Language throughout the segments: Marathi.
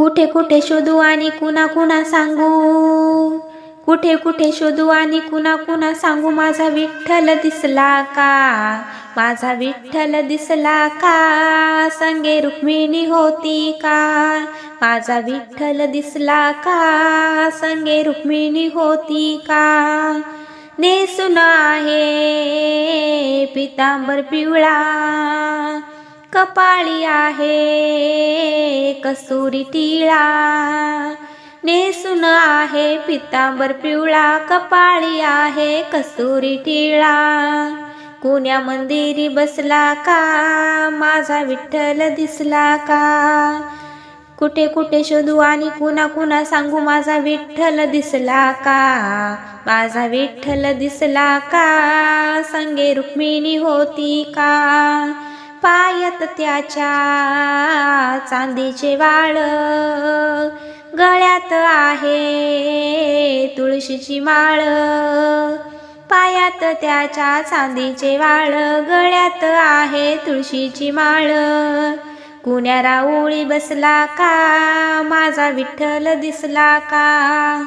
कुठे कुठे शोधू आणि कुणा कुणा सांगू? कुठे कुठे शोधू आणि कुणा कुणा सांगू? माझा विठ्ठल दिसला का? माझा विठ्ठल दिसला का? संगे रुक्मिणी होती का? माझा विठ्ठल दिसला का? संगे रुक्मिणी होती का? नेसून आहे पितांबर पिवळा कपाळी आहे कसुरी टिळा. नेसून आहे पितांबर पिवळा कपाळी आहे कसुरी टिळा. कुण्या मंदिरी बसला का? माझा विठ्ठल दिसला का? कुठे कुठे शोधू आणि कुणा कुणा सांगू माझा विठ्ठल दिसला का? माझा विठ्ठल दिसला का? संगे रुक्मिणी होती का? पायत त्याच्या चांदीचे वाळ. गळ्यात आहे तुळशीची माळ. पायात त्याच्या चांदीचे वाळ. गळ्यात आहे तुळशीची माळ. कुण्या ओळी बसला का? माझा विठ्ठल दिसला का?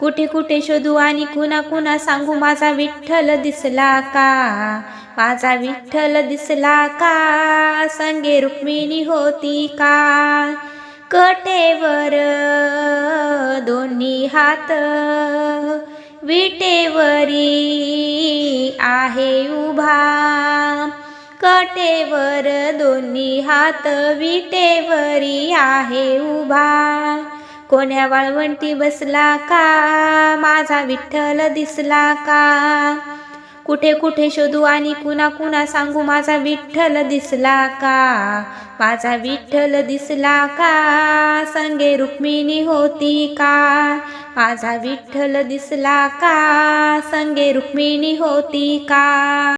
कुठे कुठे शोधू आणि कुणा कुणा सांगू माझा विठ्ठल दिसला का? माझा विठ्ठल दिसला का? संगे रुक्मिणी होती का? कटेवर दोन्ही हात विटेवरी आहे उभा. कटेवर दोन्ही हात विटेवरी आहे उभा. कोण्या वाळवंटी बसला का? माझा विठ्ठल दिसला का? कुठे कुठे शोधू आणि कुणा कुणा सांगू माझा विठ्ठल दिसला का? माझा विठ्ठल दिसला का? संगे रुक्मिणी होती का? माझा विठ्ठल दिसला का? संगे रुक्मिणी होती का?